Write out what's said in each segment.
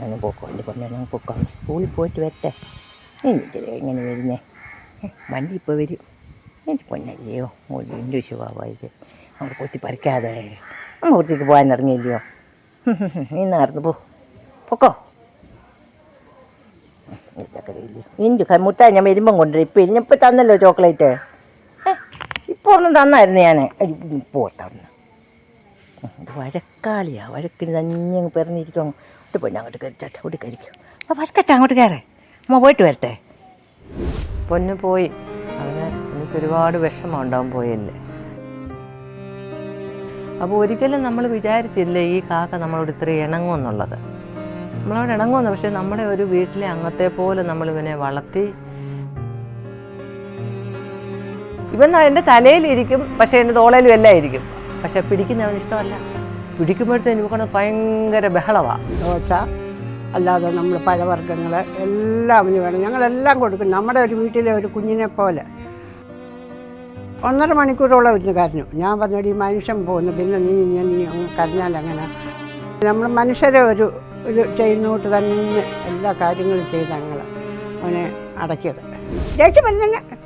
ഞാനൊന്ന് പോക്കോ. എന്റെ പൊന്നെ ഞാൻ പൊക്കോ. സ്കൂളിൽ പോയിട്ട് വരട്ടെ. എന്നിട്ട് എങ്ങനെ വരുന്നേ? വണ്ടി ഇപ്പോൾ വരും. എന്റെ പൊന്നല്ലയോ ഒരു എന്റെ ശുഭാവായത് അങ്ങോട്ട് കൊത്തി പറിക്കാതെ. അങ്ങോട്ടേക്ക് പോകാൻ ഇറങ്ങിയില്ലയോ ഇന്നാർന്ന് പോ. പൊക്കോ. ഇന്റെ മുട്ടായി ഞാൻ വരുമ്പം കൊണ്ടുവരും. ഇപ്പം ഇനിയിപ്പോൾ തന്നല്ലോ ചോക്ലേറ്റ്. ഇപ്പോൾ ഒന്നും തന്നായിരുന്നു ഞാൻ പോട്ടെ വഴക്കാളിയാണ് വഴക്കിന് തന്നെ അങ്ങ് അങ്ങോട്ട് പോയി അങ്ങോട്ട് കയറി. ചട്ട കൂടി കഴിക്കും അപ്പോൾ വഴക്കട്ടെ അങ്ങോട്ട് കയറേ. അമ്മ പോയിട്ട് വരട്ടെ. പൊന്നു പോയി. അവന് എനിക്ക് ഒരുപാട് വിഷമം ഉണ്ടാവും പോയല്ലേ. അപ്പോൾ ഒരിക്കലും നമ്മൾ വിചാരിച്ചില്ല ഈ കാക്ക നമ്മളോട് ഇത്ര ഇണങ്ങുമെന്നുള്ളത് നമ്മളോട് ഇണങ്ങുമെന്ന് പക്ഷേ നമ്മുടെ ഒരു വീട്ടിലെ അംഗത്തെ പോലെ നമ്മൾ ഇവനെ വളർത്തി. ഇവൻ എന്റെ തലയിലിരിക്കും പക്ഷേ എന്റെ തോളയിലും എല്ലാം ഇരിക്കും. പക്ഷെ പിടിക്കുന്നവന് ഇഷ്ടമല്ല. പിടിക്കുമ്പോഴത്തേന് നമുക്ക് ഭയങ്കര ബഹളമാണ് ദോശ അല്ലാതെ നമ്മൾ പഴവർഗങ്ങൾ എല്ലാം വേണം. ഞങ്ങളെല്ലാം കൊടുക്കും. നമ്മുടെ ഒരു വീട്ടിലെ ഒരു കുഞ്ഞിനെ പോലെ. ഒന്നര മണിക്കൂറോളം ഇരുന്ന് കരഞ്ഞു. ഞാൻ പറഞ്ഞടി മനുഷ്യൻ പോകുന്നു. പിന്നെ നീ ഞാൻ നീ കരഞ്ഞാൽ അങ്ങനെ നമ്മൾ മനുഷ്യരെ ഒരു ഒരു ചെയ്യുന്നോട്ട് തന്നെ എല്ലാ കാര്യങ്ങളും ചെയ്ത് ഞങ്ങൾ അവനെ അടക്കിയത്. ദേഷ്യം വരുന്നുണ്ട്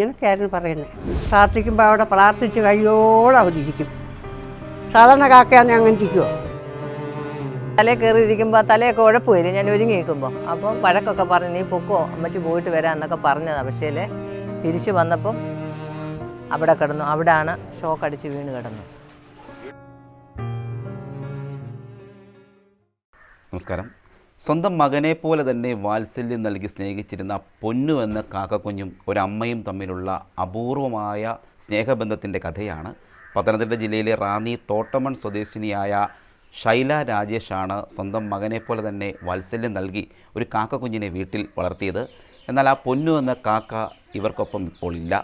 ഇങ്ങനെയൊക്കെയായിരുന്നു പറയുന്നത് പ്രാർത്ഥിക്കുമ്പോൾ അവിടെ പ്രാർത്ഥിച്ച് കയ്യോടെ അവിടെ ഇരിക്കും സാധാരണ കാക്കയാന്ന് അങ്ങനെ ഇരിക്കുമോ തലേ കയറി ഇരിക്കുമ്പോൾ തലയൊക്കെ ഉഴപ്പുമില്ല ഞാൻ ഒരുങ്ങി നിൽക്കുമ്പോൾ അപ്പം വഴക്കൊക്കെ പറഞ്ഞ് നീ പൊക്കോ അമ്മച്ചി പോയിട്ട് വരാം എന്നൊക്കെ പറഞ്ഞതാണ് പക്ഷേ തിരിച്ച് വന്നപ്പം അവിടെ കിടന്നു. അവിടെയാണ് ഷോക്ക് അടിച്ച് വീണ് കിടന്നു നമസ്കാരം. സ്വന്തം മകനെ പോലെ തന്നെ വാത്സല്യം നൽകി സ്നേഹിച്ചിരുന്ന പൊന്നു എന്ന കാക്കക്കുഞ്ഞും ഒരമ്മയും തമ്മിലുള്ള അപൂർവമായ സ്നേഹബന്ധത്തിന്റെ കഥയാണ്. പത്തനംതിട്ട ജില്ലയിലെ റാന്നി തോട്ടമൺ സ്വദേശിനിയായ ശൈല രാജേഷാണ് സ്വന്തം മകനെ പോലെ തന്നെ വാത്സല്യം നൽകി ഒരു കാക്കക്കുഞ്ഞിനെ വീട്ടിൽ വളർത്തിയത്. എന്നാൽ ആ പൊന്നു എന്ന കാക്ക ഇവർക്കൊപ്പം ഇപ്പോൾ ഇല്ല.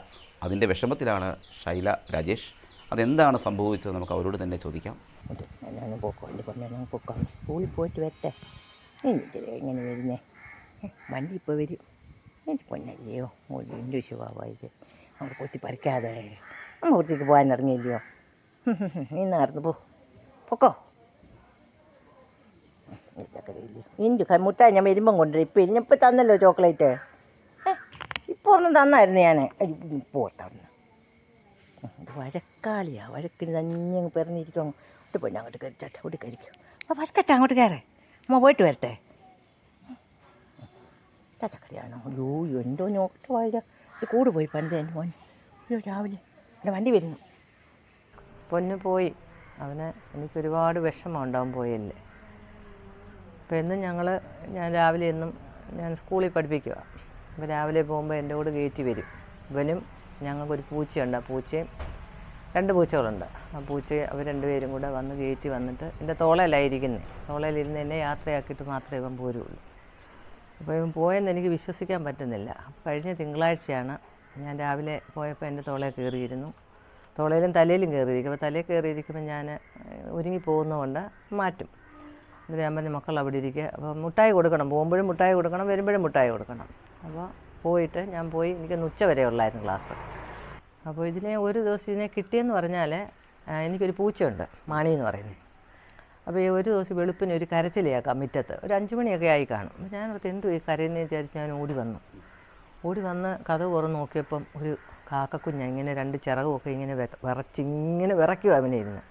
അതിന്റെ വിഷമത്തിലാണ് ശൈല രാജേഷ്. അതെന്താണ് സംഭവിച്ചത്? നമുക്ക് അവരോട് തന്നെ ചോദിക്കാം. അതെ ഞാൻ പോക്കോ. എന്റെ പൊന്നെ ഞാൻ പൊക്കോ. സ്കൂളിൽ പോയിട്ട് വരട്ടെ. എന്നിട്ട് എങ്ങനെ വരുന്നേ. വണ്ടി ഇപ്പോൾ വരും. എന്റെ പൊന്നല്ലയോ ഒരു എന്റെ ശുഭാവായത് അങ്ങോട്ട് കൊത്തി പറിക്കാതെ. കുറച്ചേക്ക് പോകാൻ ഇറങ്ങിയില്ലയോ? ഇന്നായിരുന്നു പോ. പൊക്കോ. എന്റെ ഇന്റെ മുട്ടായി ഞാൻ വരുമ്പം കൊണ്ടുവരും. ഇപ്പം ഇനിയിപ്പോൾ തന്നല്ലോ ചോക്ലേറ്റ്. ഇപ്പോൾ ഒന്നും തന്നായിരുന്നു ഞാൻ പോട്ടവിടുന്ന് ഇത് വഴക്കാളിയാ. വഴക്കിന് തന്നെ അങ്ങ് പിറന്നിരിക്കും അങ്ങോട്ട് പോയി അങ്ങോട്ട് കയറി ചട്ട അവിടെ കഴിക്കും അപ്പോൾ വഴക്കട്ടെ അങ്ങോട്ട് കയറേ. അമ്മ പോയിട്ട് വരട്ടെ. തച്ചക്കറിയാണോ അയ്യോ എന്തോ നോട്ട് വാഴ ഇത് കൂട് പോയി പണിത് എന്റെ മോൻ. അയ്യോ രാവിലെ. എന്റെ വണ്ടി വരുന്നു. പൊന്നു പോയി. അവന് എനിക്കൊരുപാട് വിഷമം ഉണ്ടാവും പോയല്ലേ അപ്പോൾ എന്നും ഞങ്ങൾ ഞാൻ രാവിലെ എന്നും ഞാൻ സ്കൂളിൽ പഠിപ്പിക്കുക അപ്പോൾ രാവിലെ പോകുമ്പോൾ എന്റെ കൂടെ കയറ്റി വരും. ഇവനും ഞങ്ങൾക്കൊരു പൂച്ചയുണ്ട്. ആ പൂച്ചയും രണ്ട് പൂച്ചകളുണ്ട്. ആ പൂച്ച അവർ രണ്ടുപേരും കൂടെ വന്ന് കയറ്റി വന്നിട്ട് എന്റെ തോളയിലായിരിക്കുന്നത് തോളയിലിരുന്ന് എന്നെ യാത്രയാക്കിയിട്ട് മാത്രമേ ഇവൻ പോരുള്ളൂ. അപ്പോൾ ഇവൻ പോയെന്ന് എനിക്ക് വിശ്വസിക്കാൻ പറ്റുന്നില്ല. കഴിഞ്ഞ തിങ്കളാഴ്ചയാണ് ഞാൻ രാവിലെ പോയപ്പോൾ എന്റെ തോളയിൽ കയറിയിരുന്നു. തോളയിലും തലയിലും കയറിയിരിക്കും. അപ്പോൾ തലയിൽ കയറിയിരിക്കുമ്പോൾ ഞാൻ ഒരുങ്ങി പോകുന്നതുകൊണ്ട് മാറ്റും. എന്നിട്ട് ഞാൻ പറഞ്ഞ മക്കൾ അവിടെ ഇരിക്കുക അപ്പോൾ മുട്ടായി കൊടുക്കണം. പോകുമ്പോഴും മുട്ടായി കൊടുക്കണം വരുമ്പോഴും മുട്ടായി കൊടുക്കണം. അപ്പോൾ പോയിട്ട് ഞാൻ പോയി. എനിക്കൊന്ന് ഉച്ച വരെ ഉള്ളായിരുന്നു ക്ലാസ്. അപ്പോൾ ഇതിനെ ഒരു ദിവസം ഇതിനെ കിട്ടിയെന്ന് പറഞ്ഞാൽ എനിക്കൊരു പൂച്ചയുണ്ട് മാണി എന്ന് പറയുന്നത് അപ്പോൾ ഈ ഒരു ദിവസം വെളുപ്പിന് ഒരു കരച്ചിലേക്കാം മുറ്റത്ത്. ഒരു അഞ്ച് മണിയൊക്കെ ആയി കാണും. അപ്പോൾ ഞാൻ ഓർത്ത് എന്തു ഈ കരയെന്ന്? വിചാരിച്ച് ഞാൻ ഓടി വന്നു. ഓടി വന്ന് കഥ തുറന്ന് നോക്കിയപ്പം ഒരു കാക്കക്കുഞ്ഞ ഇങ്ങനെ രണ്ട് ചിറകുമൊക്കെ ഇങ്ങനെ വിറച്ചിങ്ങനെ വിറച്ച് ഇങ്ങനെ വിറയ്ക്കുക അവനെ ഇരുന്ന്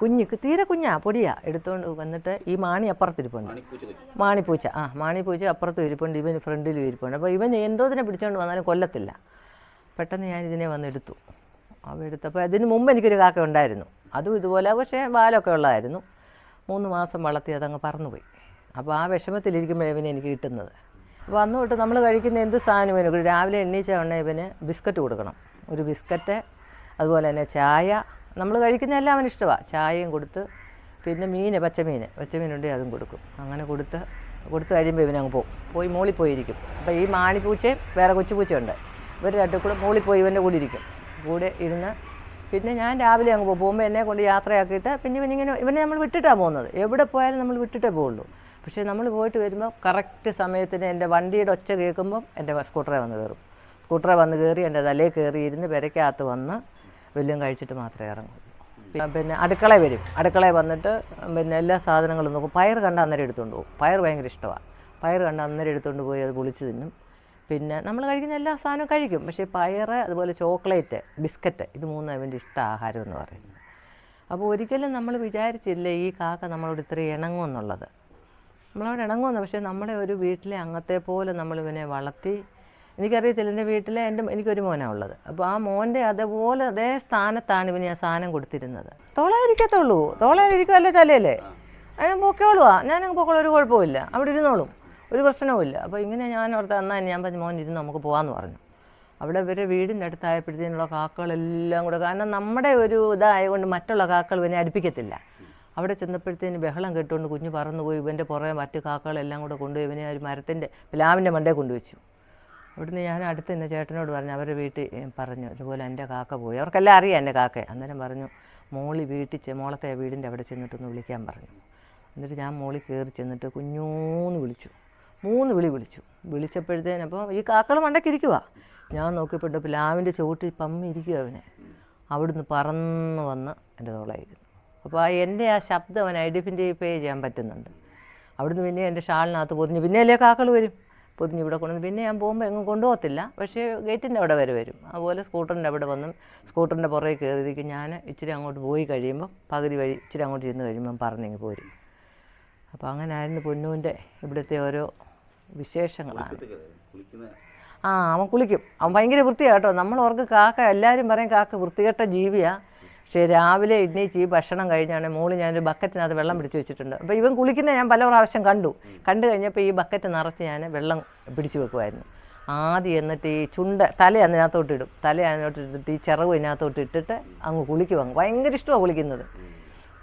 കുഞ്ഞിക്ക് തീരെ കുഞ്ഞാ പൊടിയാ. എടുത്തുകൊണ്ട് വന്നിട്ട് ഈ മാണി അപ്പുറത്തിരിപ്പുണ്ട്. മാണിപ്പൂച്ച ആ മാണിപ്പൂച്ച അപ്പുറത്തും ഇരിപ്പുണ്ട് ഇവൻ ഫ്രണ്ടിലും ഇരിപ്പുണ്ട്. അപ്പോൾ ഇവൻ എന്തോതിനെ പിടിച്ചുകൊണ്ട് വന്നാലും കൊല്ലത്തില്ല. പെട്ടെന്ന് ഞാൻ ഇതിനെ വന്നെടുത്തു. അവ എടുത്തപ്പോൾ അതിന് മുമ്പ് എനിക്കൊരു കാക്ക ഉണ്ടായിരുന്നു. അതും ഇതുപോലെ പക്ഷേ വാലൊക്കെ ഉള്ളതായിരുന്നു. മൂന്ന് മാസം വളർത്തി അതങ്ങ് പറന്നുപോയി. അപ്പോൾ ആ വിഷമത്തിലിരിക്കുമ്പോഴേ പിന്നെ എനിക്ക് കിട്ടുന്നത്. അപ്പോൾ അന്ന് തൊട്ട് നമ്മൾ കഴിക്കുന്ന എന്ത് സാധനം ഇവന് രാവിലെ എണ്ണീച്ച ഉണ്ടെങ്കിൽ ഇവന് ബിസ്ക്കറ്റ് കൊടുക്കണം. ഒരു ബിസ്ക്കറ്റ് അതുപോലെ തന്നെ ചായ. നമ്മൾ കഴിക്കുന്ന എല്ലാം അവന് ഇഷ്ടമാണ് ചായയും കൊടുത്ത് പിന്നെ മീൻ പച്ചമീൻ. പച്ചമീനുണ്ടെങ്കിൽ അതും കൊടുക്കും. അങ്ങനെ കൊടുത്ത് കൊടുത്ത് കഴിയുമ്പോൾ ഇവനങ്ങ് പോകും പോയി മോളിൽ പോയിരിക്കും. അപ്പോൾ ഈ മാണിപ്പൂച്ചയും വേറെ കൊച്ചുപൂച്ചയുണ്ട് ഇവർ രണ്ടും കൂടെ മുകളിൽ പോയി ഇവന്റെ കൂടെ ഇരിക്കും. കൂടെ ഇരുന്ന് പിന്നെ ഞാൻ രാവിലെ അങ്ങ് പോകും. പോകുമ്പോൾ എന്നെ കൊണ്ട് യാത്രയാക്കിയിട്ട് പിന്നെ ഇവനിങ്ങനെ ഇവനെ നമ്മൾ വിട്ടിട്ടാണ് പോകുന്നത്. എവിടെ പോയാലും നമ്മൾ വിട്ടിട്ടേ പോകുള്ളൂ. പക്ഷേ നമ്മൾ പോയിട്ട് വരുമ്പോൾ കറക്റ്റ് സമയത്തിന് എന്റെ വണ്ടിയുടെ ഒച്ച കേൾക്കുമ്പം എന്റെ സ്കൂട്ടറെ വന്ന് കയറും. സ്കൂട്ടറെ വന്ന് കയറി എന്റെ തലയിൽ കയറി ഇരുന്ന് പെരയ്ക്കകത്ത് വന്ന് വെല്ലും കഴിച്ചിട്ട് മാത്രമേ ഇറങ്ങൂ പിന്നെ അടുക്കള വരും. അടുക്കള വന്നിട്ട് പിന്നെ എല്ലാ സാധനങ്ങളും നോക്കും. പയർ കണ്ട അന്നേരം എടുത്തുകൊണ്ട് പോകും. പയർ ഭയങ്കര ഇഷ്ടമാണ് പയർ കണ്ട അന്നേരം എടുത്തുകൊണ്ട് പോയി അത് പൊളിച്ച് തിന്നും. പിന്നെ നമ്മൾ കഴിക്കുന്ന എല്ലാ സാധനവും കഴിക്കും. പക്ഷേ പയർ അതുപോലെ ചോക്ലേറ്റ് ബിസ്ക്കറ്റ് ഇത് മൂന്നും അവന്റെ ഇഷ്ട ആഹാരം എന്ന് പറയുന്നത്. അപ്പോൾ ഒരിക്കലും നമ്മൾ വിചാരിച്ചില്ല ഈ കാക്ക നമ്മളോട് ഇത്ര ഇണങ്ങുമെന്നുള്ളത് നമ്മളവിടെ ഇണങ്ങുമെന്ന് പക്ഷേ നമ്മുടെ ഒരു വീട്ടിലെ അംഗത്തെ പോലെ നമ്മൾ ഇവനെ വളർത്തി എനിക്കറിയത്തില്ല എന്റെ വീട്ടിലെ എന്റെ എനിക്കൊരു മോനാണ് ഉള്ളത്. അപ്പോൾ ആ മോന്റെ അതേപോലെ അതേ സ്ഥാനത്താണ് ഇവന് ഞാൻ സാധനം കൊടുത്തിരുന്നത്. തോളായിരിക്കത്തുള്ളൂ തോളായിരിക്കും അല്ലേ തലയല്ലേ അതിന് പൊക്കോളുവാ. ഞാനങ്ങ് പൊക്കോളും ഒരു കുഴപ്പമില്ല അവിടെ ഇരുന്നോളും. ഒരു പ്രശ്നവുമില്ല. അപ്പോൾ ഇങ്ങനെ ഞാൻ ഓർത്ത് എന്നാൽ ഞാൻ പറഞ്ഞു മോൻ ഇരുന്ന് നമുക്ക് പോകാമെന്ന് പറഞ്ഞു. അവിടെ ഇവരെ വീടിന്റെ അടുത്തായപ്പോഴത്തേനുള്ള കാക്കകളെല്ലാം കൂടെ കാരണം നമ്മുടെ ഒരു ഇതായതുകൊണ്ട് മറ്റുള്ള കാക്കകൾ ഇവനെ അടുപ്പിക്കത്തില്ല. അവിടെ ചെന്നപ്പോഴത്തേന് ബഹളം കേട്ടുകൊണ്ട് കുഞ്ഞ് പറന്നുപോയി ഇവന്റെ പുറകെ മറ്റു കാക്കകളെല്ലാം കൂടെ കൊണ്ടുപോയി ഇവനെ ഒരു മരത്തിന്റെ പ്ലാവിന്റെ മണ്ടേ കൊണ്ടുവച്ചു. അവിടുന്ന് ഞാൻ അടുത്ത് നിന്ന ചേട്ടനോട് പറഞ്ഞു അവരുടെ വീട്ടിൽ പറഞ്ഞു അതുപോലെ എന്റെ കാക്ക പോയി. അവർക്കെല്ലാം അറിയാം എന്റെ കാക്കയെ അന്നേരം പറഞ്ഞു മോളി വീട്ടിൽ മോളത്തെ വീടിന്റെ അവിടെ ചെന്നിട്ടൊന്ന് വിളിക്കാൻ പറഞ്ഞു. എന്നിട്ട് ഞാൻ മോളി കയറി ചെന്നിട്ട് കുഞ്ഞൂന്ന് വിളിച്ചു. മൂന്ന് വിളി വിളിച്ചു. വിളിച്ചപ്പോഴത്തേന് അപ്പോൾ ഈ കാക്കൾ മണ്ടക്കിരിക്കുക ഞാൻ നോക്കിയപ്പോൾ പ്ലാവിന്റെ ചുവട്ടിൽ പമ്മി ഇരിക്കുക അവനെ. അവിടുന്ന് പറന്ന് വന്ന് എന്റെ തോളായിരുന്നു. അപ്പോൾ ആ എന്റെ ആ ശബ്ദം അവൻ ഐഡന്റിഫൈ ചെയ്യാൻ പറ്റുന്നുണ്ട്. അവിടുന്ന് പിന്നെ എന്റെ ഷാളിനകത്ത് പൊതിഞ്ഞ് പിന്നെ അല്ലേ കാക്കൾ വരും? പൊതിഞ്ഞ് ഇവിടെ കൊണ്ടുവന്ന് പിന്നെ ഞാൻ പോകുമ്പോൾ എങ്ങും കൊണ്ടുപോകത്തില്ല. പക്ഷേ ഗേറ്റിന്റെ അവിടെ വരെ വരും. അതുപോലെ സ്കൂട്ടറിന്റെ അവിടെ വന്നും സ്കൂട്ടറിന്റെ പുറകെ കയറിയിരിക്കും. ഞാൻ ഇച്ചിരി അങ്ങോട്ട് പോയി കഴിയുമ്പം പകുതി വഴി ഇച്ചിരി അങ്ങോട്ട് ചെന്ന് കഴിയുമ്പം പറഞ്ഞിങ്ങ് പോരും. അപ്പോൾ അങ്ങനെ ആയിരുന്നു പൊന്നൂന്റെ ഇവിടുത്തെ ഓരോ വിശേഷങ്ങളാണ്. ആ അവൻ കുളിക്കും. അവൻ ഭയങ്കര വൃത്തിയാണ് കേട്ടോ. നമ്മൾ ഓർക്ക് കാക്ക എല്ലാവരും പറയും കാക്ക വൃത്തികെട്ട ജീവിയാണ് പക്ഷേ രാവിലെ എണ്ണീച്ച് ഈ ഭക്ഷണം കഴിഞ്ഞാണ് മോൾ ഞാനൊരു ബക്കറ്റിനകത്ത് വെള്ളം പിടിച്ച് വെച്ചിട്ടുണ്ട്. അപ്പോൾ ഇവൻ കുളിക്കുന്ന ഞാൻ പല പ്രാവശ്യം കണ്ടു. കണ്ടു കഴിഞ്ഞപ്പോൾ ഈ ബക്കറ്റ് നിറച്ച് ഞാൻ വെള്ളം പിടിച്ച് വെക്കുമായിരുന്നു ആദ്യം എന്നിട്ട് ഈ ചുണ്ട തല അതിനകത്തോട്ട് ഇടും. തല അതിനകത്തോട്ട് ഇട്ടിട്ട് ഈ ചിറവ് ഇതിനകത്തോട്ട് ഇട്ടിട്ട് അങ്ങ് കുളിക്കുവാങ്ങ് ഭയങ്കര ഇഷ്ടമാണ് കുളിക്കുന്നത്.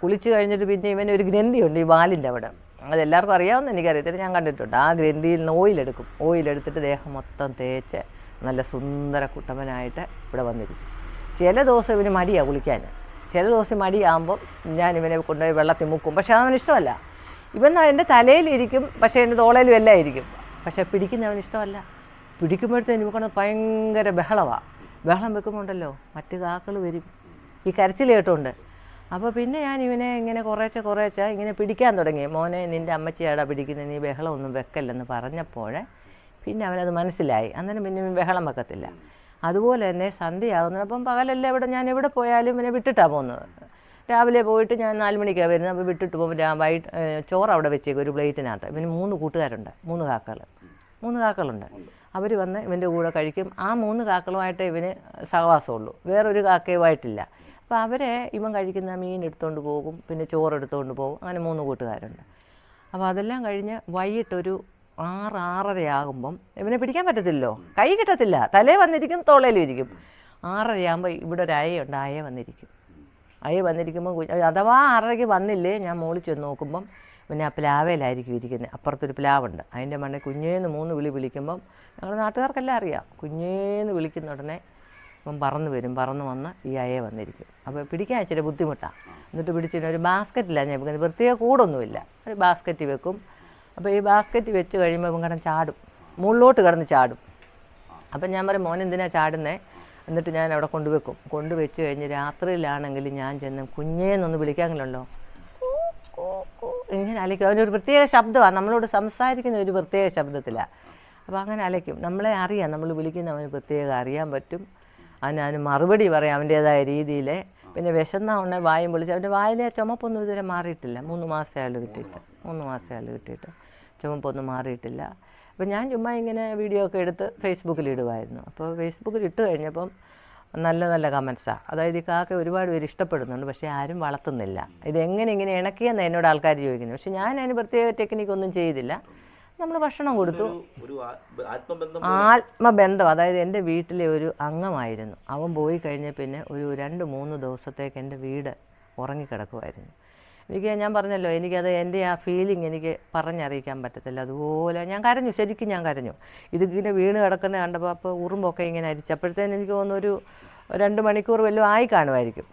കുളിച്ച് കഴിഞ്ഞിട്ട് പിന്നെ ഇവൻ ഒരു ഗ്രന്ഥിയുണ്ട് ഈ വാലിന്റെ അവിടെ. അത് അറിയാവുന്ന അറിയാവുന്ന എനിക്കറിയത്തില്ല. ഞാൻ കണ്ടിട്ടുണ്ട്. ആ ഗ്രന്ഥിയിൽ നിന്ന് ഓയിലെടുക്കും ഓയിലെടുത്തിട്ട് ദേഹം മൊത്തം തേച്ച് നല്ല സുന്ദര കുട്ടമനായിട്ട് ഇവിടെ വന്നിരിക്കും. ചില ദിവസം ഇവന് മടിയാണ് കുളിക്കാൻ. ചില ദിവസം മടിയാകുമ്പോൾ ഞാൻ ഇവനെ കൊണ്ടുപോയി വെള്ളത്തിൽ മുക്കും. പക്ഷേ അവന് ഇഷ്ടമല്ല. ഇവൻ എന്റെ തലയിലിരിക്കും പക്ഷേ എന്റെ തോളയിലും എല്ലാം ഇരിക്കും. പക്ഷേ പിടിക്കുന്നവന് ഇഷ്ടമല്ല. പിടിക്കുമ്പോഴത്തേന് ഇവക്കൊണ്ട് ഭയങ്കര ബഹളമാണ് ബഹളം വെക്കുമ്പോണ്ടല്ലോ മറ്റു കാക്കൾ വരും. ഈ കരച്ചിൽ കേട്ടുകൊണ്ട് അപ്പോൾ പിന്നെ ഞാൻ ഇവനെ ഇങ്ങനെ കുറേശ്ശെ കുറേച്ച ഇങ്ങനെ പിടിക്കാൻ തുടങ്ങി. മോനെ നിന്റെ അമ്മച്ചിയാടാ പിടിക്കുന്നത് നീ ബഹളമൊന്നും വെക്കല്ലെന്ന് പറഞ്ഞപ്പോൾ പിന്നെ അവനത് മനസ്സിലായി. അന്നേരം പിന്നെ ബഹളം വെക്കത്തില്ല. അതുപോലെ തന്നെ സന്ധ്യയാകുന്നത് അപ്പം എവിടെ ഇവിടെ ഞാൻ എവിടെ പോയാലും ഇവനെ വിട്ടിട്ടാണ് പോകുന്നത്. രാവിലെ പോയിട്ട് ഞാൻ നാല് മണിക്കാണ് വരുന്നത്. അപ്പോൾ വിട്ടിട്ട് പോകുമ്പോൾ വൈകിട്ട് ചോറ് അവിടെ വെച്ചേക്കും ഒരു പ്ലേറ്റിനകത്ത്. ഇവന് മൂന്ന് കൂട്ടുകാരുണ്ട് മൂന്ന് കാക്കകൾ. മൂന്ന് കാക്കകളുണ്ട്. അവർ വന്ന് ഇവന്റെ കൂടെ കഴിക്കും. ആ മൂന്ന് കാക്കളുമായിട്ട് ഇവന് സഹവാസമുള്ളൂ. വേറൊരു കാക്കയുമായിട്ടില്ല. അപ്പോൾ അവരെ ഇവൻ കഴിക്കുന്ന മീൻ എടുത്തുകൊണ്ട് പോകും പിന്നെ ചോറ് എടുത്തുകൊണ്ട് പോകും അങ്ങനെ മൂന്ന് കൂട്ടുകാരുണ്ട്. അപ്പോൾ അതെല്ലാം കഴിഞ്ഞ് വൈകിട്ടൊരു ആറ് ആറരയാകുമ്പം ഇവനെ പിടിക്കാൻ പറ്റത്തില്ലല്ലോ. കൈ കിട്ടത്തില്ല. തലേ വന്നിരിക്കും തോളയിലും ഇരിക്കും. ആറരയാകുമ്പോൾ ഇവിടെ ഒരു അയയുണ്ട് അയ വന്നിരിക്കും. അയ വന്നിരിക്കുമ്പോൾ അഥവാ ആറരയ്ക്ക് വന്നില്ലേ ഞാൻ മോളിൽ ചെന്ന് നോക്കുമ്പം പിന്നെ ആ പ്ലാവയിലായിരിക്കും ഇരിക്കുന്നത് അപ്പുറത്തൊരു പ്ലാവുണ്ട്. അതിന്റെ മണ്ണിൽ കുഞ്ഞേന്ന് മൂന്ന് വിളി വിളിക്കുമ്പം ഞങ്ങളുടെ നാട്ടുകാർക്കെല്ലാം അറിയാം. കുഞ്ഞേന്ന് വിളിക്കുന്ന ഉടനെ ഇപ്പം പറന്ന് വരും പറന്ന് വന്ന് ഈ അയയെ വന്നിരിക്കും. അപ്പോൾ പിടിക്കാൻ ഇച്ചിരി ബുദ്ധിമുട്ടാണ് എന്നിട്ട് പിടിച്ചിട്ട് ഒരു ബാസ്ക്കറ്റിലാണ് ഞാൻ വെക്കുന്നത്. പ്രത്യേക കൂടൊന്നുമില്ല. ഒരു ബാസ്ക്കറ്റ് വെക്കും. അപ്പോൾ ഈ ബാസ്ക്കറ്റ് വെച്ച് കഴിയുമ്പോൾ ഇവൻ കിടന്ന് ചാടും. മുകളിലോട്ട് കിടന്ന് ചാടും. അപ്പം ഞാൻ പറയും മോൻ എന്തിനാ ചാടുന്നേ? എന്നിട്ട് ഞാൻ അവിടെ കൊണ്ടുവെക്കും കൊണ്ടുവെച്ച് കഴിഞ്ഞ് രാത്രിയിലാണെങ്കിൽ ഞാൻ ചെന്ന് കുഞ്ഞേന്നൊന്ന് വിളിക്കാമെങ്കിലുണ്ടോ? ഇങ്ങനെ അലയ്ക്കും. അവനൊരു പ്രത്യേക ശബ്ദമാണ്. നമ്മളോട് സംസാരിക്കുന്ന ഒരു പ്രത്യേക ശബ്ദത്തിലാണ് അപ്പോൾ അങ്ങനെ അലയ്ക്കും. നമ്മളെ അറിയാം. നമ്മൾ വിളിക്കുന്ന അവന് പ്രത്യേകം അറിയാൻ പറ്റും. അതിന് മറുപടി പറയാം അവന്റേതായ രീതിയിൽ പിന്നെ വിശന്ന ഉടനെ വായും പൊളിച്ച് അവന്റെ വായിലെ ചുമപ്പൊന്നും ഇതുവരെ മാറിയിട്ടില്ല. മൂന്ന് മാസം ആൾ കിട്ടിയിട്ട്. മൂന്ന് മാസം ആൾ കിട്ടിയിട്ട്. ചുമപ്പൊന്നും മാറിയിട്ടില്ല. അപ്പോൾ ഞാൻ ചുമ്മാ ഇങ്ങനെ വീഡിയോ ഒക്കെ എടുത്ത് ഫേസ്ബുക്കിൽ ഇടുമായിരുന്നു അപ്പോൾ ഫേസ്ബുക്കിൽ ഇട്ട് കഴിഞ്ഞപ്പം നല്ല നല്ല കമൻസാണ് അതായത് ഈ കാക്ക ഒരുപാട് പേര് ഇഷ്ടപ്പെടുന്നുണ്ട് പക്ഷേ ആരും വളർത്തുന്നില്ല. ഇത് എങ്ങനെ ഇങ്ങനെ ഇണക്കിയെന്ന് എന്നോട് ആൾക്കാർ ചോദിക്കുന്നു. പക്ഷേ ഞാൻ അതിന് പ്രത്യേക ടെക്നിക്കൊന്നും ചെയ്തില്ല. നമ്മൾ ഭക്ഷണം കൊടുത്തു. ആത്മബന്ധം അതായത് എന്റെ വീട്ടിലെ ഒരു അംഗമായിരുന്നു. അവൻ പോയി കഴിഞ്ഞ പിന്നെ ഒരു രണ്ട് മൂന്ന് ദിവസത്തേക്ക് എന്റെ വീട് ഉറങ്ങിക്കിടക്കുമായിരുന്നു എനിക്ക് ഞാൻ പറഞ്ഞല്ലോ എനിക്കത് എന്റെ ആ ഫീലിംഗ് എനിക്ക് പറഞ്ഞറിയിക്കാൻ പറ്റത്തില്ല. അതുപോലെ ഞാൻ കരഞ്ഞു ശരിക്കും ഞാൻ കരഞ്ഞു. ഇത് ഇങ്ങനെ വീണ് കിടക്കുന്ന കണ്ടപ്പോൾ അപ്പോൾ ഉറുമ്പൊക്കെ ഇങ്ങനെ അരിച്ചപ്പോഴത്തേന് എനിക്ക് തോന്നുന്നു ഒരു രണ്ട് മണിക്കൂർ വല്ലതും ആയി കാണുമായിരിക്കും.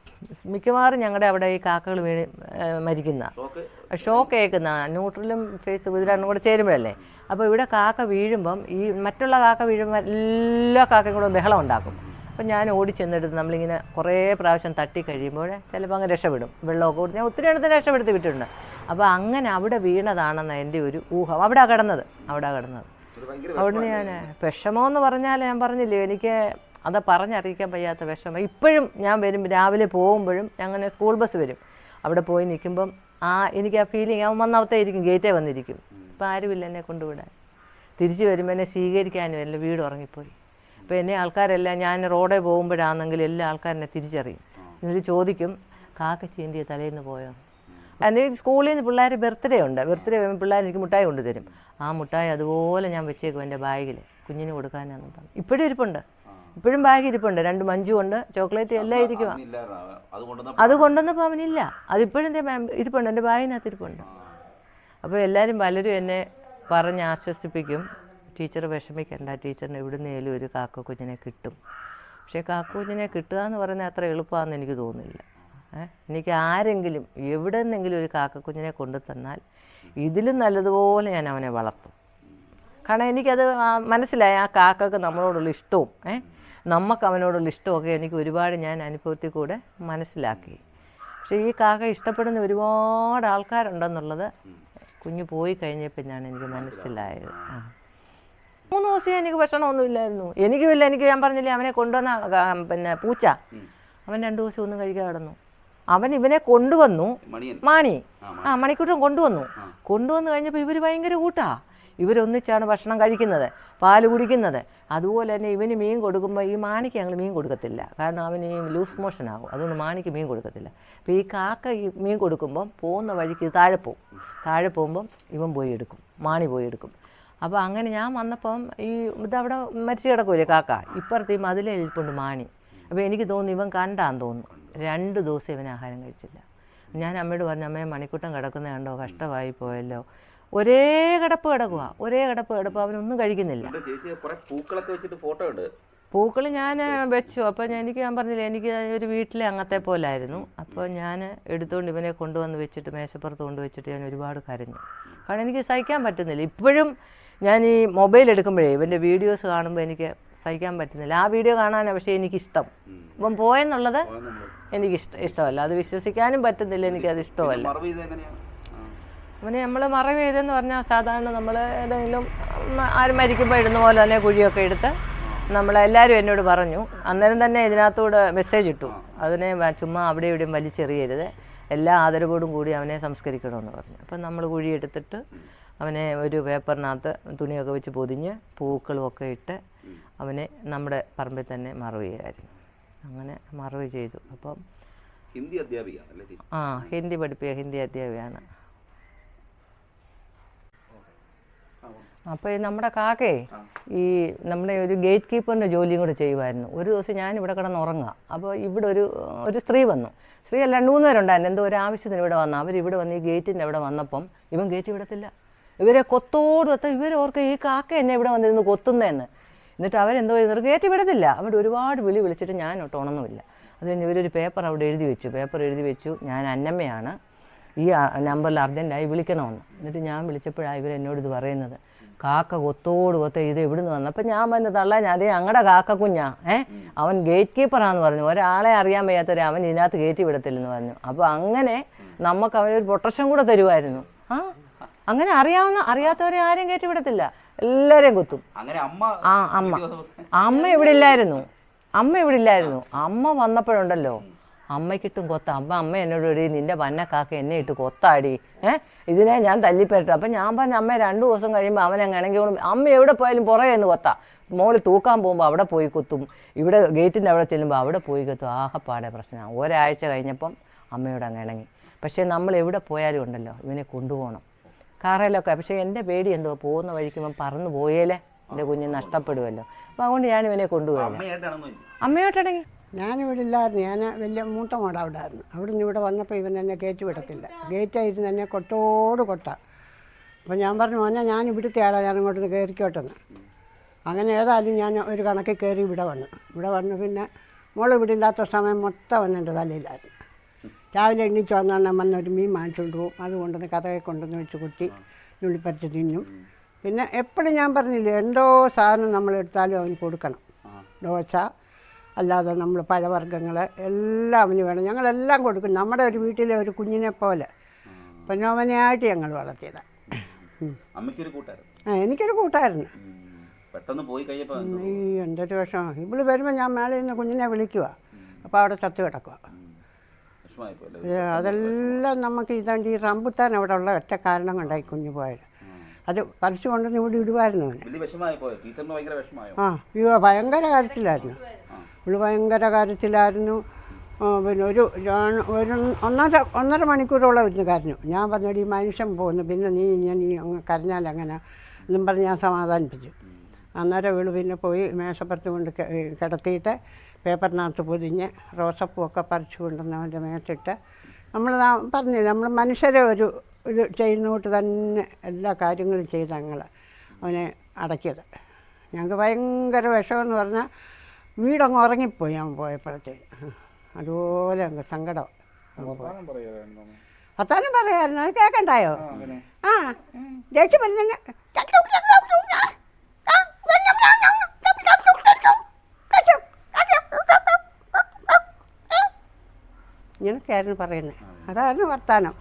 മിക്കവാറും ഞങ്ങളുടെ അവിടെ ഈ കാക്കകൾ വീണ് മരിക്കുന്ന. ഷോക്ക്? ഏൽക്കുന്ന. ന്യൂട്രലും ഫേസ് ഇതിലാണ് കൂടെ ചേരുമ്പോഴല്ലേ? അപ്പോൾ ഇവിടെ കാക്ക വീഴുമ്പം ഈ മറ്റുള്ള കാക്ക വീഴുമ്പോൾ എല്ലാ കാക്കയും കൂടെ ബഹളം ഉണ്ടാക്കും. അപ്പം ഞാൻ ഓടിച്ചെന്നെടുത്ത് നമ്മളിങ്ങനെ കുറേ പ്രാവശ്യം തട്ടി കഴിയുമ്പോൾ ചിലപ്പോൾ അങ്ങ് രക്ഷപ്പെടും. വെള്ളമൊക്കെ കൊടുത്ത് ഞാൻ ഒത്തിരി അടുത്ത് രക്ഷപ്പെടുത്തി വിട്ടിട്ടുണ്ട്. അപ്പോൾ അങ്ങനെ അവിടെ വീണതാണെന്ന് എന്റെ ഒരു ഊഹം. അവിടെ കിടന്നത്. അവിടെ കിടന്നത്. അവിടെ ഞാൻ വിഷമമെന്ന് പറഞ്ഞാൽ ഞാൻ പറഞ്ഞില്ലേ എനിക്ക് അത് പറഞ്ഞറിയിക്കാൻ വയ്യാത്ത വിഷമം. ഇപ്പോഴും ഞാൻ വരും രാവിലെ പോകുമ്പോഴും അങ്ങനെ സ്കൂൾ ബസ് വരും. അവിടെ പോയി നിൽക്കുമ്പം ആ എനിക്ക് ആ ഫീലിംഗ് അവൻ വന്നവത്തെ ഇരിക്കും ഗേറ്റേ വന്നിരിക്കും. ഇപ്പം ആരുമില്ല എന്നെ കൊണ്ടുവിടാൻ. തിരിച്ചു വരുമ്പോൾ എന്നെ സ്വീകരിക്കാനും എല്ലാം വീട് ഉറങ്ങിപ്പോയി. അപ്പോൾ എന്നെ ആൾക്കാരെല്ലാം ഞാൻ റോഡേ പോകുമ്പോഴാണെങ്കിൽ എല്ലാ ആൾക്കാരെന്നെ തിരിച്ചറിയും. എന്നിട്ട് ചോദിക്കും കാക്ക തലയിൽ തലേന്ന് പോയോ? അല്ലെങ്കിൽ സ്കൂളിൽ നിന്ന് പിള്ളേർ ബർത്ത്ഡേ ഉണ്ട്. ബർത്ത്ഡേ വരുമ്പോൾ പിള്ളേർ എനിക്ക് മുട്ടായി കൊണ്ടുതരും. ആ മുട്ടായി അതുപോലെ ഞാൻ വെച്ചേക്കും എന്റെ ബാഗിൽ. കുഞ്ഞിന് കൊടുക്കാനാണെന്ന് പറഞ്ഞു. ഇപ്പോഴും ഇരിപ്പുണ്ട്. ഇപ്പോഴും ബാഗ് ഇരിപ്പുണ്ട് രണ്ട് മഞ്ചു ഉണ്ട്. ചോക്ലേറ്റ് എല്ലാം ഇരിക്കുക അത് കൊണ്ടുവന്നപ്പോൾ അവനില്ല. അതിപ്പോഴും ഇരിപ്പുണ്ട്. എന്റെ ബാഗിനകത്ത് ഇരിപ്പുണ്ട് അപ്പോൾ എല്ലാവരും പലരും എന്നെ പറഞ്ഞ് ആശ്വസിപ്പിക്കും. ടീച്ചർ വിഷമിക്കണ്ട. ടീച്ചറിന് എവിടുന്നേലും ഒരു കാക്ക കുഞ്ഞിനെ കിട്ടും. പക്ഷേ കാക്ക കുഞ്ഞിനെ കിട്ടുക എന്ന് പറയുന്നത് അത്ര എളുപ്പമാണെന്ന് എനിക്ക് തോന്നുന്നില്ല? എനിക്ക് ആരെങ്കിലും എവിടെ നിന്നെങ്കിലും ഒരു കാക്ക കുഞ്ഞിനെ കൊണ്ടു തന്നാൽ ഇതിലും നല്ലതുപോലെ ഞാൻ അവനെ വളർത്തും. കാരണം എനിക്കത് മനസ്സിലായി ആ കാക്കക്ക് നമ്മളോടുള്ള ഇഷ്ടവും. ഏ? നമുക്ക് അവനോടുള്ള ഇഷ്ടമൊക്കെ എനിക്ക് ഒരുപാട് ഞാൻ അനുഭവത്തിൽ കൂടെ മനസ്സിലാക്കി. പക്ഷേ ഈ കാക്ക ഇഷ്ടപ്പെടുന്ന ഒരുപാട് ആൾക്കാരുണ്ടെന്നുള്ളത് കുഞ്ഞു പോയി കഴിഞ്ഞപ്പോഴാണ് എനിക്ക് മനസ്സിലായത്. ആ. മൂന്ന് ദിവസം എനിക്ക് ഭക്ഷണമൊന്നുമില്ലായിരുന്നു എനിക്കുമില്ല എനിക്ക് ഞാൻ പറഞ്ഞില്ലേ അവനെ കൊണ്ടുവന്ന പിന്നെ പൂച്ച. അവൻ രണ്ട് ദിവസം ഒന്നും കഴിക്കാൻ കിടന്നു. അവൻ ഇവനെ കൊണ്ടുവന്നു. മാണി. ആ മണിക്കൂട്ടം കൊണ്ടുവന്നു. കൊണ്ടുവന്നു കഴിഞ്ഞപ്പോൾ ഇവർ ഭയങ്കര കൂട്ടാ. ഇവരൊന്നിച്ചാണ് ഭക്ഷണം കഴിക്കുന്നത് പാൽ കുടിക്കുന്നത്. അതുപോലെ തന്നെ ഇവന് മീൻ കൊടുക്കുമ്പോൾ ഈ മാണിക്ക് ഞങ്ങൾ മീൻ കൊടുക്കത്തില്ല. കാരണം അവന് ലൂസ് മോഷൻ ആകും അതുകൊണ്ട് മാണിക്ക് മീൻ കൊടുക്കത്തില്ല. അപ്പോൾ ഈ കാക്ക ഈ മീൻ കൊടുക്കുമ്പം പോകുന്ന വഴിക്ക് താഴെ പോവും. താഴെ പോകുമ്പം ഇവൻ പോയി എടുക്കും. മാണി പോയി എടുക്കും. അപ്പോൾ അങ്ങനെ ഞാൻ വന്നപ്പം ഈ ഇതവിടെ മരിച്ചു കിടക്കൂലേ കാക്ക? ഇപ്പുറത്ത് ഈ മതിലേ ഇരിപ്പുണ്ട് മാണി. അപ്പോൾ എനിക്ക് തോന്നുന്നു ഇവൻ കണ്ടാന്ന് തോന്നുന്നു. രണ്ട് ദിവസം ഇവൻ ആഹാരം കഴിച്ചില്ല. ഞാൻ അമ്മയോട് പറഞ്ഞു അമ്മയെ മണിക്കൂട്ടം കിടക്കുന്ന കണ്ടോ? കഷ്ടമായി പോയല്ലോ. ഒരേ കിടപ്പ് കിടക്കുക ഒരേ കിടപ്പ് കിടപ്പ് അവനൊന്നും കഴിക്കുന്നില്ല. പൂക്കളൊക്കെ വെച്ചിട്ട് ഫോട്ടോ ഉണ്ട്. പൂക്കൾ ഞാൻ വെച്ചു. അപ്പോൾ ഞാൻ- എനിക്ക് ഞാൻ പറഞ്ഞില്ല എനിക്ക് ഒരു വീട്ടിലെ അങ്ങത്തെ പോലെ ആയിരുന്നു അപ്പോൾ ഞാൻ എടുത്തുകൊണ്ട് ഇവനെ കൊണ്ടുവന്ന് വെച്ചിട്ട് മേശപ്പുറത്ത് കൊണ്ടുവച്ചിട്ട് ഞാൻ ഒരുപാട് കരഞ്ഞു. കാരണം എനിക്ക് സഹിക്കാൻ പറ്റുന്നില്ല. ഇപ്പോഴും ഞാൻ ഈ മൊബൈൽ എടുക്കുമ്പോഴേ ഇവന്റെ വീഡിയോസ് കാണുമ്പോൾ എനിക്ക് സഹിക്കാൻ പറ്റുന്നില്ല. ആ വീഡിയോ കാണാനാണ് പക്ഷേ എനിക്കിഷ്ടം. ഇപ്പം പോയെന്നുള്ളത് എനിക്ക് ഇഷ്ടം ഇഷ്ടമല്ല. അത് വിശ്വസിക്കാനും പറ്റുന്നില്ല എനിക്കത് ഇഷ്ടമല്ല. അവനെ നമ്മൾ മറവ് ചെയ്തെന്ന് പറഞ്ഞാൽ സാധാരണ നമ്മൾ ഏതെങ്കിലും ആരും മരിക്കുമ്പോൾ ഇടുന്ന പോലെ തന്നെ കുഴിയൊക്കെ എടുത്ത് നമ്മളെല്ലാവരും എന്നോട് പറഞ്ഞു. അന്നേരം തന്നെ ഇതിനകത്തൂടെ മെസ്സേജ് ഇട്ടു. അതിനെ ചുമ്മാ അവിടെ ഇവിടെയും വലിച്ചെറിയരുത്. എല്ലാ ആദരവോടും കൂടി അവനെ സംസ്കരിക്കണമെന്ന് പറഞ്ഞു. അപ്പം നമ്മൾ കുഴി എടുത്തിട്ട് അവനെ ഒരു പേപ്പറിനകത്ത് തുണിയൊക്കെ വെച്ച് പൊതിഞ്ഞ് പൂക്കളും ഒക്കെ ഇട്ട് അവനെ നമ്മുടെ പറമ്പിൽ തന്നെ മറവ് ചെയ്യായിരുന്നു അങ്ങനെ മറവ് ചെയ്തു. അപ്പം ഹിന്ദി അധ്യാപിക ആ ഹിന്ദി പഠിപ്പിക്കുക ഹിന്ദി അധ്യാപികയാണ്. അപ്പോൾ ഈ നമ്മുടെ കാക്കേ ഈ നമ്മുടെ ഒരു ഗേറ്റ് കീപ്പറിന്റെ ജോലിയും കൂടെ ചെയ്യുമായിരുന്നു ഒരു ദിവസം ഞാൻ ഇവിടെ കിടന്ന് ഉറങ്ങുക. അപ്പോൾ ഇവിടെ ഒരു ഒരു സ്ത്രീ വന്നു. സ്ത്രീ അല്ല രണ്ട് മൂന്ന് പേരുണ്ടായിരുന്നു. എന്തോ ഒരു ആവശ്യത്തിന് ഇവിടെ വന്ന. അവർ ഇവിടെ വന്ന് ഈ ഗേറ്റിന്റെ അവിടെ വന്നപ്പം ഇവൻ ഗേറ്റ് വിടത്തില്ല. ഇവരെ കൊത്തോട് കൊത്ത ഇവരോർക്ക് ഈ കാക്ക എന്നെ ഇവിടെ വന്നിരുന്ന് കൊത്തുന്നതെന്ന് എന്നിട്ട് അവരെന്തോ ചെയ്തു ഗേറ്റ് വിടത്തില്ല. അവിടെ ഒരുപാട് വിളി വിളിച്ചിട്ട് ഞാൻ ഒട്ട് ഉണർന്നുമില്ല. അത് കഴിഞ്ഞ് ഇവരൊരു പേപ്പർ അവിടെ എഴുതി വെച്ചു. പേപ്പർ എഴുതി വെച്ചു. ഞാൻ അന്നമ്മയാണ് ഈ നമ്പറിൽ അർജന്റായി വിളിക്കണമെന്ന്. എന്നിട്ട് ഞാൻ വിളിച്ചപ്പോഴാണ് ഇവരെന്നോട് ഇത് പറയുന്നത്. കാക്ക കൊത്തോട് കൊത്ത ഇത് എവിടുന്ന് വന്നു. അപ്പം ഞാൻ പറഞ്ഞു തള്ള ഞാൻ അതേ ഞങ്ങളുടെ കാക്ക കുഞ്ഞാ. ഏ? അവൻ ഗേറ്റ് കീപ്പറാന്ന് പറഞ്ഞു. ഒരാളെ അറിയാൻ വയ്യാത്തൊരു അവൻ ഇതിനകത്ത് കയറ്റി വിടത്തില്ലെന്ന് പറഞ്ഞു. അപ്പോൾ അങ്ങനെ നമുക്ക് അവനൊരു പ്രൊട്ടക്ഷൻ കൂടെ തരുമായിരുന്നു ആ? അങ്ങനെ അറിയാവുന്ന അറിയാത്തവരെ ആരെയും കയറ്റി വിടത്തില്ല എല്ലാവരെയും കുത്തും. അങ്ങനെ അമ്മ ആ അമ്മ. അമ്മ ഇവിടെ ഇല്ലായിരുന്നു. അമ്മ ഇവിടെ ഇല്ലായിരുന്നു. അമ്മ വന്നപ്പോഴുണ്ടല്ലോ. അമ്മയ്ക്കിട്ടും കൊത്ത. അമ്മ അമ്മ എന്നോട് എടി നിന്റെ വന്നക്കാക്ക എന്നെ ഇട്ട് കൊത്താടി. ഏ? ഇതിനെ ഞാൻ തല്ലിപ്പെട്ടു അപ്പം ഞാൻ പറഞ്ഞ അമ്മ രണ്ടു ദിവസം കഴിയുമ്പോൾ അവൻ അങ്ങനെ ഇണങ്ങി അമ്മ എവിടെ പോയാലും പുറകെ എന്ന് കൊത്ത. മോൾ തൂക്കാൻ പോകുമ്പോൾ അവിടെ പോയി കുത്തും. ഇവിടെ ഗേറ്റിന്റെ അവിടെ ചെല്ലുമ്പോൾ അവിടെ പോയി കുത്തും. ആകെപ്പാടെ പ്രശ്നമാണ് ഒരാഴ്ച കഴിഞ്ഞപ്പം അമ്മയോട് അങ്ങ് ഇണങ്ങി. പക്ഷേ നമ്മൾ എവിടെ പോയാലും ഉണ്ടല്ലോ ഇവനെ കൊണ്ടുപോകണം. കാറയിലൊക്കെ പക്ഷേ എന്റെ പേടി എന്തോ പോകുന്ന വഴിക്ക് ഇവൻ പറന്നു പോയേലേ. എന്റെ കുഞ്ഞ് നഷ്ടപ്പെടുമല്ലോ അപ്പോൾ അതുകൊണ്ട് ഞാൻ ഇവനെ കൊണ്ടുപോയില്ല. അമ്മയോട്ടടങ്ങി. ഞാനിവിടെ ഇല്ലായിരുന്നു. ഞാൻ വലിയ മൂട്ട മോട അവിടെ ആയിരുന്നു. അവിടെ നിന്ന് ഇവിടെ വന്നപ്പോൾ ഇവൻ എന്നെ കയറ്റി വിടത്തില്ല. ഗേറ്റായിരുന്നു എന്നെ കൊട്ടോട് കൊട്ട. അപ്പം ഞാൻ പറഞ്ഞു മോനെ ഞാൻ ഇവിടുത്തെ ആളാ. ഞാൻ ഇങ്ങോട്ട് കയറിക്കോട്ടെന്ന്. അങ്ങനെ ഏതായാലും ഞാൻ ഒരു കണക്കിൽ കയറി ഇവിടെ വന്നു. ഇവിടെ വന്നു പിന്നെ മോൾ ഇവിടെ ഇല്ലാത്ത സമയം മൊത്തം അവൻ എന്റെ തലയിലായിരുന്നു. രാവിലെ എണ്ണീച്ച് വന്നാണ് വന്ന് ഒരു മീൻ വാങ്ങിച്ചുകൊണ്ട് പോകും അത് കൊണ്ടുവന്ന് കഥയെ കൊണ്ടുവന്ന് വെച്ച് കുത്തി നുള്ളിപ്പറ്റി തിന്നും. പിന്നെ എപ്പോഴും ഞാൻ പറഞ്ഞില്ലേ എന്തോ സാധനം നമ്മൾ എടുത്താലും അവന് കൊടുക്കണം. ദോശ അല്ലാതെ നമ്മൾ പഴവർഗങ്ങൾ എല്ലാം അവന് വേണം. ഞങ്ങളെല്ലാം കൊടുക്കും. നമ്മുടെ ഒരു വീട്ടിലെ ഒരു കുഞ്ഞിനെ പോലെ. പൊന്നോമനയായിട്ട് ഞങ്ങൾ വളർത്തിയതാണ് എനിക്കൊരു കൂട്ടായിരുന്നു. പെട്ടെന്ന് പോയി കഴിഞ്ഞപ്പോൾ ഈ എന്റെ ഒരു വിഷമം. ഇവൾ വരുമ്പോൾ ഞാൻ മേളയിൽ നിന്ന് കുഞ്ഞിനെ വിളിക്കുക അപ്പോൾ അവിടെ ചത്ത് കിടക്കുക അതെല്ലാം നമുക്ക് ഇതാണ്ട് ഈ റംബുത്താൻ അവിടെ ഉള്ള ഒറ്റ കാരണം കൊണ്ടായി കുഞ്ഞു പോയത്. അത് പറിച്ചു കൊണ്ടുവന്ന് ഇവിടെ ഇടുമായിരുന്നു ആ അയ്യോ ഭയങ്കര കാര്യത്തിലായിരുന്നു. ഇവൾ ഭയങ്കര കാര്യത്തിലായിരുന്നു പിന്നെ ഒരു ഒരു ഒന്നര ഒന്നര മണിക്കൂറോളം ഇരുന്ന് കരഞ്ഞു. ഞാൻ പറഞ്ഞടി ഈ മനുഷ്യൻ പോകുന്നു. പിന്നെ നീ ഞാൻ നീ കരഞ്ഞാൽ അങ്ങനെ എന്നും പറഞ്ഞ് ഞാൻ സമാധാനിപ്പിച്ചു. അന്നേരം ഇവൾ പിന്നെ പോയി മേശപ്പുറത്ത് കൊണ്ട് കിടത്തിയിട്ട് പേപ്പറിനകത്ത് പൊതിഞ്ഞ് റോസപ്പൂവൊക്കെ പറിച്ചു കൊണ്ടുവന്ന് അവന്റെ മേത്തിട്ട് നമ്മൾ പറഞ്ഞു നമ്മൾ മനുഷ്യരെ ഒരു ഇത് ചെയ്യുന്നോട്ട് തന്നെ എല്ലാ കാര്യങ്ങളും ചെയ്ത് ഞങ്ങൾ അവനെ അടക്കിയത്. ഞങ്ങൾക്ക് ഭയങ്കര വിഷമെന്ന് പറഞ്ഞാൽ വീടങ്ങ് ഉറങ്ങിപ്പോയി അവൻ പോയപ്പോഴത്തേക്ക്. അതുപോലെ അങ്ങ് സങ്കടം അത്താനും പറയായിരുന്നു. അത് കേൾക്കണ്ടായോ ആ ദേഷ്യം ഇങ്ങനൊക്കെയായിരുന്നു പറയുന്നത്. അതായിരുന്നു വർത്താനം.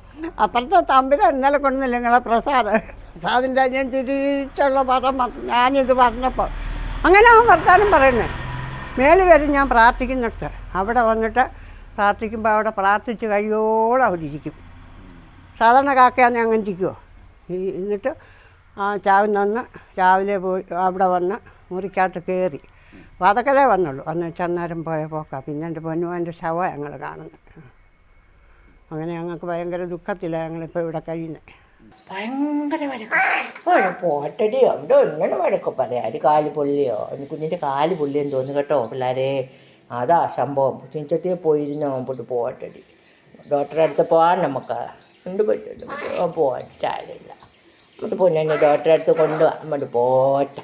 അപ്പുറത്തെ തമ്പിൽ ഇന്നലെ കൊണ്ടുവന്നില്ല നിങ്ങളെ പ്രസാദ്? പ്രസാദിന്റെ ഞാൻ തിരിച്ചുള്ള പദം ഞാനിത് പറഞ്ഞപ്പോൾ. അങ്ങനെ അവൻ വർത്താനം പറയുന്നത്. മേളിൽ വരും ഞാൻ പ്രാർത്ഥിക്കുന്നുണ്ട്. അവിടെ വന്നിട്ട് പ്രാർത്ഥിക്കുമ്പോൾ അവിടെ പ്രാർത്ഥിച്ച് കഴിയോളം അവിടെ ഇരിക്കും സാധാരണ കാക്കയാന്ന് അങ്ങനെ ഇരിക്കുമോ എന്നിട്ട് ആ ചാവിൽ നിന്ന് രാവിലെ പോയി അവിടെ വന്ന് മുറിക്കകത്ത് കയറി വതക്കലേ വന്നുള്ളൂ. അന്ന് വെച്ചാൽ അന്നേരം പോയ പോക്കാം. പിന്നെ എന്റെ പൊന്നുവാന്റെ ശവ ഞങ്ങൾ കാണുന്നത് അങ്ങനെ ഞങ്ങൾക്ക് ഭയങ്കര ദുഃഖത്തിലാണ് ഞങ്ങളിപ്പോൾ ഇവിടെ കഴിയുന്നത് ഭയങ്കര വഴക്ക്. ഓ പോട്ടടി അവിടെ ഒന്നും വഴക്ക് പറയാം. ഒരു കാൽ പൊള്ളിയോ? കുഞ്ഞിന്റെ കാൽ പൊള്ളിയെന്ന് തോന്നുന്നു കേട്ടോ പിള്ളേരെ. അതാ സംഭവം. ചിഞ്ചത്തിയെ പോയിരുന്നോ. പോട്ട് പോട്ടടി ഡോക്ടറെ അടുത്ത് പോകാൻ നമുക്ക് ഉണ്ട് പറ്റും ചാടില്ല എന്നിട്ട് പൊന്നെ ഡോക്ടറെ അടുത്ത് കൊണ്ടുപോകാം അങ്ങോട്ട് പോട്ട.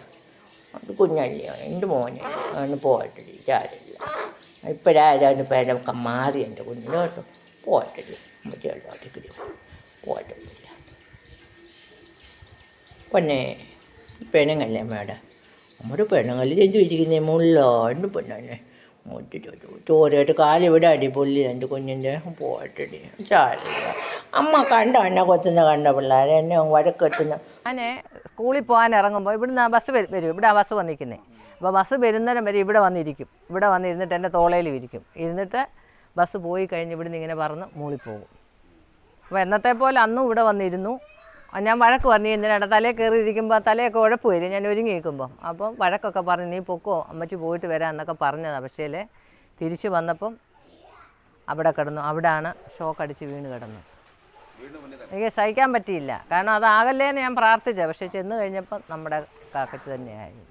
അത് കുഞ്ഞല്ലയോ എന്റെ മോനെ. അവന് പോട്ടടി ചാടില്ല ഇപ്പോഴായതാണ് പേരൊക്കെ മാറി എന്റെ കുഞ്ഞിന് പോട്ടടി പോട്ടടി അമ്മച്ചോട്ടേക്ക് പോട്ടില്ല പൊന്നെ പെണ്ണുങ്ങല്ലേ മേഡം? നമ്മുടെ പെണ്ണുങ്ങൽ ചെഞ്ചു വെച്ചിരിക്കുന്നേ മുള്ളാണ്ട് പെണ്ണെ ചോറായിട്ട് കാലിവിടെ അടിപൊളി എന്റെ കുഞ്ഞിന്റെ പോട്ടടി ചാരില്ല അമ്മ കണ്ടോ എന്നെ കൊത്തുന്ന കണ്ട പിള്ളേരെ എന്നെ വഴക്കെട്ടുന്ന ഞാൻ സ്കൂളിൽ പോകാൻ ഇറങ്ങുമ്പോൾ ഇവിടുന്ന് ബസ് വരും. ഇവിടെ ആ ബസ് വന്നിരിക്കുന്നത് അപ്പോൾ ബസ് വരുന്നേരം വരെ ഇവിടെ വന്നിരിക്കും. ഇവിടെ വന്നിരുന്നിട്ട് എന്റെ തോളയിൽ ഇരിക്കും. ഇരുന്നിട്ട് ബസ് പോയി കഴിഞ്ഞ് ഇവിടുന്ന് ഇങ്ങനെ പറന്ന് മൂളിപ്പോകും അപ്പോൾ എന്നത്തെ പോലെ അന്നും ഇവിടെ വന്നിരുന്നു. ഞാൻ വഴക്ക് പറഞ്ഞു എന്തിനാണ് തലയിൽ കയറി ഇരിക്കുമ്പോൾ തലയൊക്കെ ഉഴപ്പ് വരും ഞാൻ ഒരുങ്ങി നിൽക്കുമ്പോൾ അപ്പം വഴക്കൊക്കെ പറഞ്ഞു നീ പൊക്കോ അമ്മച്ചി പോയിട്ട് വരാം എന്നൊക്കെ പറഞ്ഞതാണ് പക്ഷേ തിരിച്ച് വന്നപ്പം അവിടെ കിടന്നു. അവിടെയാണ് ഷോക്ക് അടിച്ച് വീണ് കിടന്നു എനിക്ക് സഹിക്കാൻ പറ്റിയില്ല. കാരണം അതാകല്ലേന്ന് ഞാൻ പ്രാർത്ഥിച്ചത്. പക്ഷെ ചെന്ന് കഴിഞ്ഞപ്പം നമ്മുടെ കാക്കച്ച് തന്നെയായിരുന്നു.